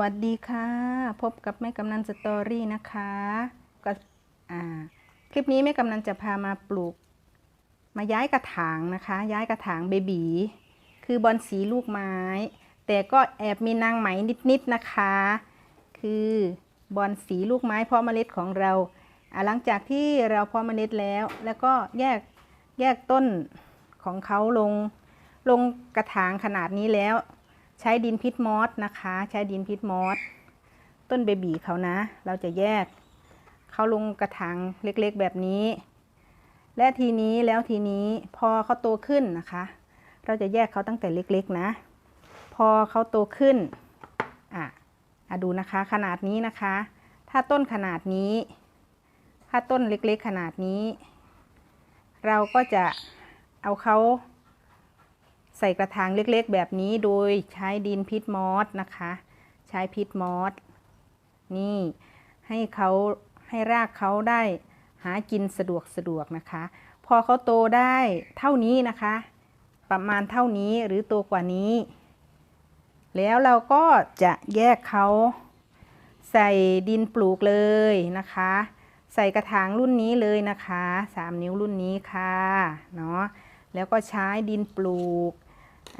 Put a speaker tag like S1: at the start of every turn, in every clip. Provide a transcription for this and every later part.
S1: วัสดีค่ะ พบกับแม่กำนันสตอรี่นะคะก็คลิปนี้แม่กำนันจะพามาปลูก มาย้ายกระถางนะคะ ย้ายกระถางเบบีคือบอลสีลูกไม้ แต่ก็แอบมีนางไหมนิดๆนะคะ คือบอลสีลูกไม้เพาะเมล็ดของเราอ่าหลังจากที่เราเพาะเมล็ดแล้ว แล้วก็แยกแยกต้นของเขาลงลงกระถางขนาดนี้แล้ว ใช้ดินพิษมอสนะคะ ใช้ดินพิษมอสต้นเบบีเขานะ เราจะแยกเขาลงกระถางเล็กๆแบบนี้ และทีนี้แล้วทีนี้พอเขาโตขึ้นนะคะ เราจะแยกเขาตั้งแต่เล็กๆนะ พอเขาโตขึ้นอะอะดูนะคะขนาดนี้นะคะ ถ้าต้นขนาดนี้ ถ้าต้นเล็กๆขนาดนี้ เราก็จะเอาเขา ใส่กระถางเล็กๆ แบบนี้โดยใช้ดินพิษมอสนะคะ ใช้พิษมอสนี่ให้เขาให้รากเขาได้หากินสะดวกสะดวกนะคะ พอเขาโตได้เท่านี้นะคะ ประมาณเท่านี้หรือโตกว่านี้ แล้วเราก็จะแยกเขาใส่ดินปลูกเลยนะคะ ใส่กระถางรุ่นนี้เลยนะคะ 3 นิ้วรุ่นนี้ค่ะเนาะแล้วก็ใช้ดินปลูก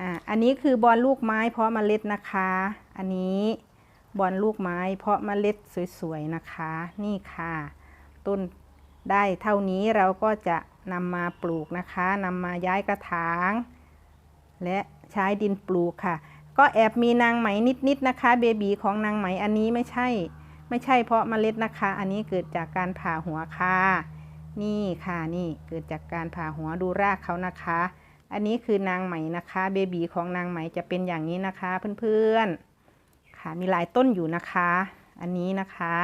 S1: อ่าอันนี้คือบอลลูกไม้เพาะเมล็ดนะคะ อันนี้บอลลูกไม้เพาะเมล็ดสวยๆนะคะ นี่ค่ะ ต้นได้เท่านี้เราก็จะนำมาปลูกนะคะนำมาย้ายกระถาง และใช้ดินปลูกค่ะ ก็แอบมีนางไหมนิดๆนะคะเบบีของนางไหมอันนี้ไม่ใช่ ไม่ใช่เพาะเมล็ดนะคะ อันนี้เกิดจากการผ่าหัวค่ะ นี่ค่ะนี่เกิดจากการผ่าหัวดูรากเขานะคะ อันนี้คือนางไหมนะคะเบบีของนางไหมจะเป็นอย่างนี้นะคะเพื่อนๆค่ะมีหลายต้นอยู่นะคะ อันนี้นะคะ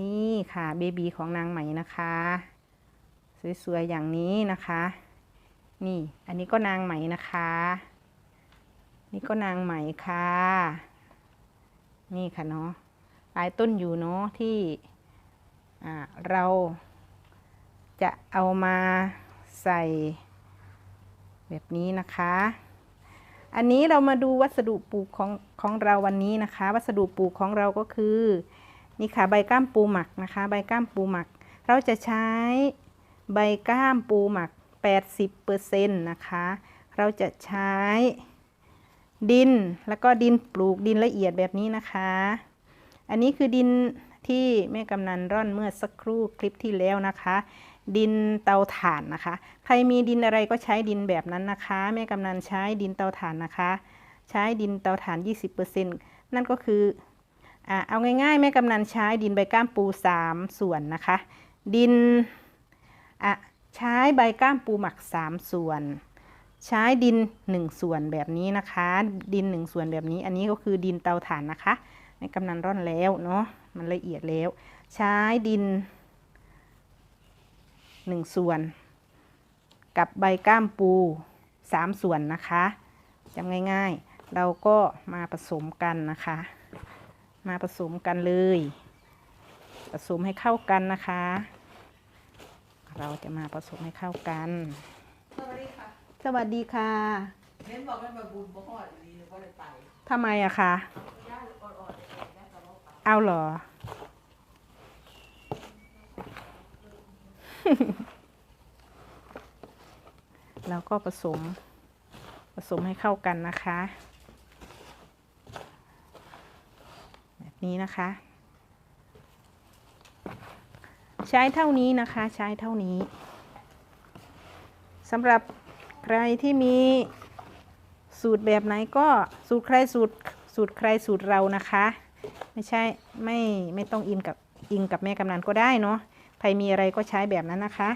S1: นี่ค่ะเบบีของนางไหมนะคะ สวยๆอย่างนี้นะคะ นี่อันนี้ก็นางไหมนะคะ นี่ก็นางไหมค่ะ นี่ค่ะเนาะหลายต้นอยู่เนาะที่เราจะเอามาใส่ แบบนี้นะคะ อันนี้เรามาดูวัสดุปลูกของของเราวันนี้นะคะ วัสดุปลูกของเราก็คือนี่ค่ะใบก้ามปูหมักนะคะ ใบก้ามปูหมัก เราจะใช้ใบก้ามปูหมัก 80%นะคะ เราจะใช้ดินแล้วก็ดินปลูกดินละเอียดแบบนี้นะคะ อันนี้คือดินที่แม่กำนันร่อนเมื่อสักครู่คลิปที่แล้วนะคะ ดินเตาถ่านนะคะ ใครมีดินอะไรก็ใช้ดินแบบนั้นนะคะ แม่กำนันใช้ดินเตาถ่านนะคะ ใช้ดินเตาถ่าน 20%นั่นก็คืออ่าเอาง่ายๆ แม่กำนันใช้ดินใบก้ามปู 3 ส่วนนะคะ ดินอะใช้ใบก้ามปูหมัก 3 ส่วน ใช้ดิน 1 ส่วนแบบนี้นะคะ ดิน 1 ส่วนแบบนี้ อันนี้ก็คือดินเตาถ่านนะคะ ในกำนันร่อนแล้วเนาะ มันละเอียดแล้ว ใช้ดิน หนึ่งส่วน กับใบก้ามปูสามส่วนนะคะจำง่ายๆ เราก็มาผสมกันนะคะ มาผสมกันเลย ผสมให้เข้ากันนะคะ เราจะมาผสมให้เข้ากัน
S2: สวัสดีค่ะ
S1: สวัสดีค่ะ
S2: เน้นบอกให้มาบุญบ่ฮอดดีหรือว่าได้ไป
S1: ทำไมอะคะ
S2: ย่าอ่อนๆเลยแม่ก็บอกไป
S1: เอาเหรอ เราก็ผสมผสมให้เข้ากันนะคะ แบบนี้นะคะ ใช้เท่านี้นะคะใช้เท่านี้สำหรับใครที่มีสูตรแบบไหนก็สูตรใครสูตรสูตรใครสูตรเรานะคะ ไม่ใช่ไม่ไม่ต้องอินกับอิงกับแม่กำนันก็ได้เนาะ รมีอะไรก็ใช้แบบนั้นนะคะ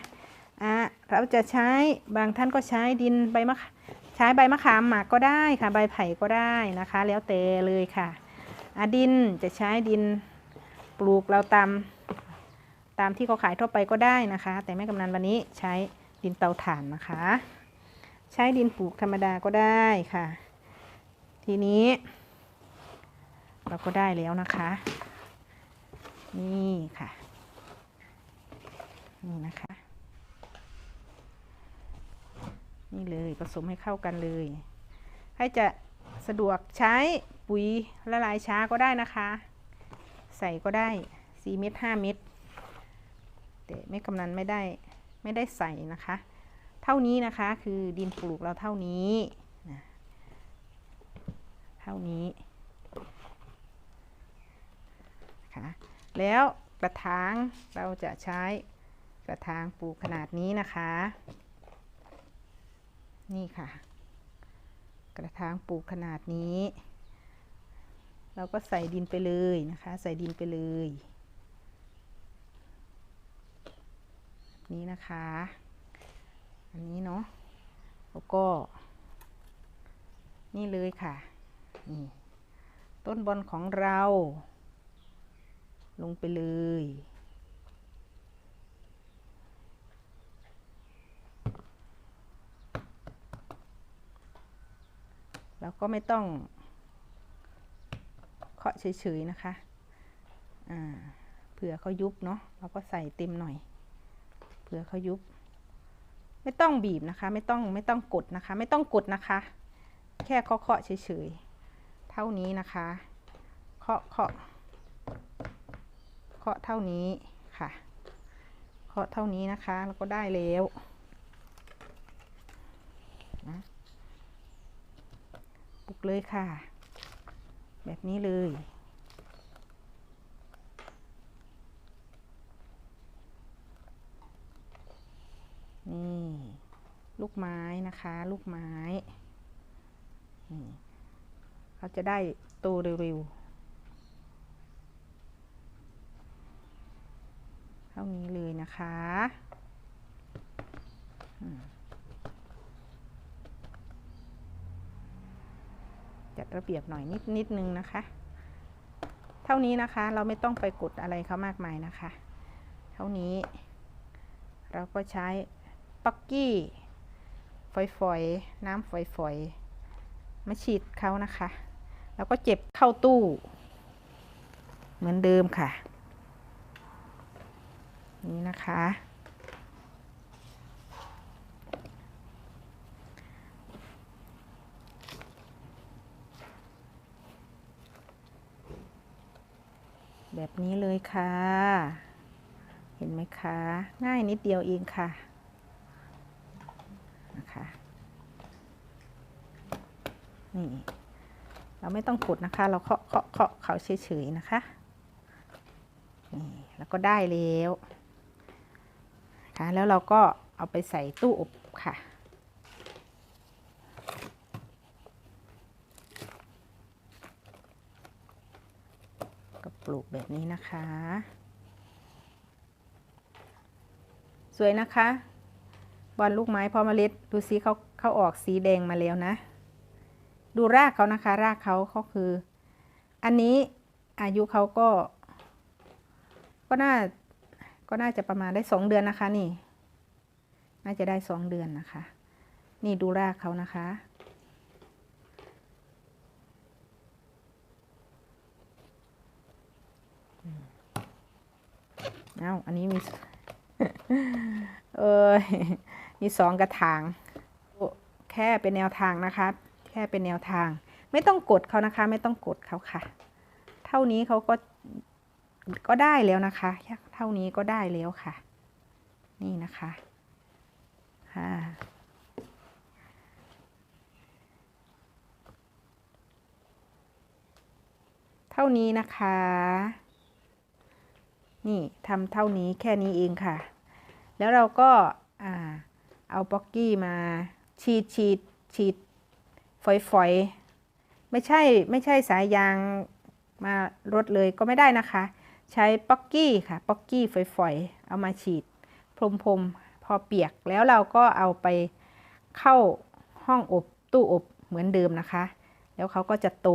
S1: อะเราจะใช้บางท่านก็ใช้ดินใบมะใช้ใบมะขามหมักก็ได้ค่ะใบไผ่ก็ได้นะคะ แล้วแต่เลยค่ะอะดินจะใช้ดินปลูกเราตามตามที่เขาขายทั่วไปก็ได้นะคะ แต่แม่กำนันวันนี้ใช้ดินเตาถ่านนะคะ ใช้ดินปลูกธรรมดาก็ได้ค่ะ ทีนี้ เราก็ได้แล้วนะคะ นี่ค่ะ นี่นะคะ นี่เลยผสมให้เข้ากันเลย ให้จะสะดวกใช้ปุ๋ยละลายช้าก็ได้นะคะ ใส่ก็ได้สี่เม็ดห้าเม็ดแต่ไม่กำนันไม่ได้ไม่ได้ใส่นะคะ เท่านี้นะคะคือดินปลูกเราเท่านี้นะเท่านี้นะคะแล้วกระถางเราจะใช้ กระถางปลูกขนาดนี้นะคะ นี่ค่ะ กระถางปลูกขนาดนี้ เราก็ใส่ดินไปเลยนะคะ ใส่ดินไปเลยนี้นะคะ อันนี้เนาะ แล้วก็ นี่เลยค่ะ นี่ ต้นบอลของเรา ลงไปเลย แล้วก็ไม่ต้องเคาะเฉยๆนะคะเผื่อเขายุบเนาะเราก็ใส่เต็มหน่อย เผื่อเขายุบ ไม่ต้องบีบนะคะ ไม่ต้องไม่ต้องกดนะคะ ไม่ต้องกดนะคะ แค่เคาะเคาะเฉยๆ เท่านี้นะคะ เคาะเคาะเคาะเท่านี้ค่ะเคาะเท่านี้นะคะ แล้วก็ได้แล้วนะ ปุกเลยค่ะ แบบนี้เลย นี่ ลูกไม้นะคะ ลูกไม้ นี่เขาจะได้โตเร็วๆ เท่านี้เลยนะคะอืมจัด ระเบียบหน่อยนิดนิดนึงนะคะ เท่านี้นะคะเราไม่ต้องไปกดอะไรเขามากมายนะคะ เท่านี้ เราก็ใช้ปักกี้ฝอยๆ น้ำฝอยๆ มาฉีดเขานะคะ แล้วก็เจ็บเข้าตู้ เหมือนเดิมค่ะ นี่นะคะ แบบนี้เลยค่ะ เห็นไหมคะ ง่ายนิดเดียวเองค่ะนะคะนี่เราไม่ต้องกดนะคะ เราเคาะเคาะเคาะเขาเฉยๆนะคะนี่แล้วก็ได้แล้วค่ะแล้วเราก็เอาไปใส่ตู้อบค่ะ ก็ ปลูกแบบนี้นะคะ สวยนะคะบอลลูกไม้พอเมล็ดดูสิเขาเขาออกสีแดงมาแล้วนะ ดูรากเขานะคะ รากเขาเขาคือ อันนี้อายุเขาก็ ก็น่าก็น่าจะประมาณได้สองเดือนนะคะนี่ น่าจะได้สองเดือนนะคะ นี่ดูรากเขานะคะ เอ้า อันนี้มี เอยมีสองกระถาง แค่เป็นแนวทางนะคะ แค่เป็นแนวทาง ไม่ต้องกดเขานะคะ ไม่ต้องกดเขาค่ะ เท่านี้เขาก็ ก็ได้แล้วนะคะ เท่านี้ก็ได้แล้วค่ะ นี่นะคะ ค่ะเท่านี้นะคะ นี่ทำเท่านี้แค่นี้เองค่ะ แล้วเราก็เอาป๊อกกี้มาฉีดฉีดฉีดฝอยฝอยไม่ใช่ไม่ใช่สายยางมารดเลยก็ไม่ได้นะคะ ใช้ป๊อกกี้ค่ะป๊อกกี้ฝอยฝอยๆเอามาฉีดพรมพรมๆ พอเปียกแล้วเราก็เอาไปเข้าห้องอบตู้อบเหมือนเดิมนะคะ แล้วเขาก็จะโต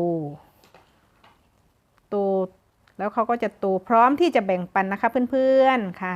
S1: โต แล้วเขาก็จะโตพร้อมที่จะแบ่งปันนะคะเพื่อนๆค่ะ